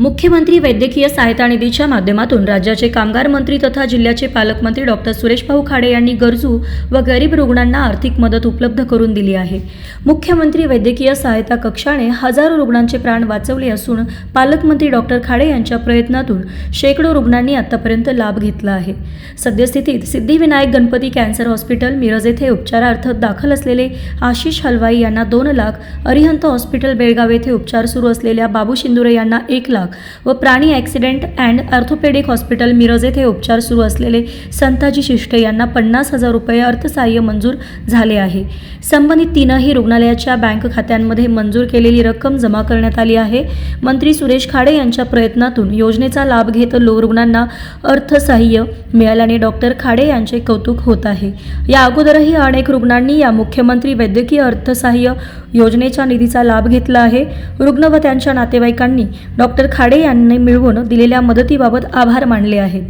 मुख्यमंत्री वैद्यकीय सहायता निधीच्या माध्यमातून राज्याचे कामगार मंत्री तथा जिल्ह्याचे पालकमंत्री डॉक्टर सुरेश भाऊ खाडे यांनी गरजू व गरीब रुग्णांना आर्थिक मदत उपलब्ध करून दिली आहे. मुख्यमंत्री वैद्यकीय सहायता कक्षाने हजारो रुग्णांचे प्राण वाचवले असून पालकमंत्री डॉक्टर खाडे यांच्या प्रयत्नातून शेकडो रुग्णांनी आतापर्यंत लाभ घेतला आहे. सद्यस्थितीत सिद्धिविनायक गणपती कॅन्सर हॉस्पिटल मिरज येथे उपचारार्थ दाखल असलेले आशिष हलवाई यांना दोन लाख अरिहंत हॉस्पिटल बेळगाव येथे उपचार सुरू असलेल्या बाबू शिंदुरे यांना एक लाख व प्राणी accident and orthopaedic hospital Miraj येथे उपचार सुरू असलेले संताजी शिष्टे यांना पन्नास हजार रुपये अर्थसहाय्य मंजूर झाले आहे. संबंधित तीनही रुग्णालयाच्या बँक खात्यांमध्ये मंजूर केलेली रक्कम जमा करण्यात आली आहे. मंत्री सुरेश खाडे यांच्या प्रयत्नातून योजनेचा लाभ घेत लो रुग्णांना अर्थसहाय्य मिळाल्याने डॉक्टर खाडे यांचे कौतुक होत आहे. या अगोदरही अनेक रुग्णांनी या मुख्यमंत्री वैद्यकीय अर्थसहाय्य योजनेच्या निधीचा लाभ घेतला आहे. रुग्ण व त्यांच्या नातेवाईकांनी डॉक्टर खाडे यांनी मिळवून दिलेल्या मदतीबाबत आभार मानले आहेत.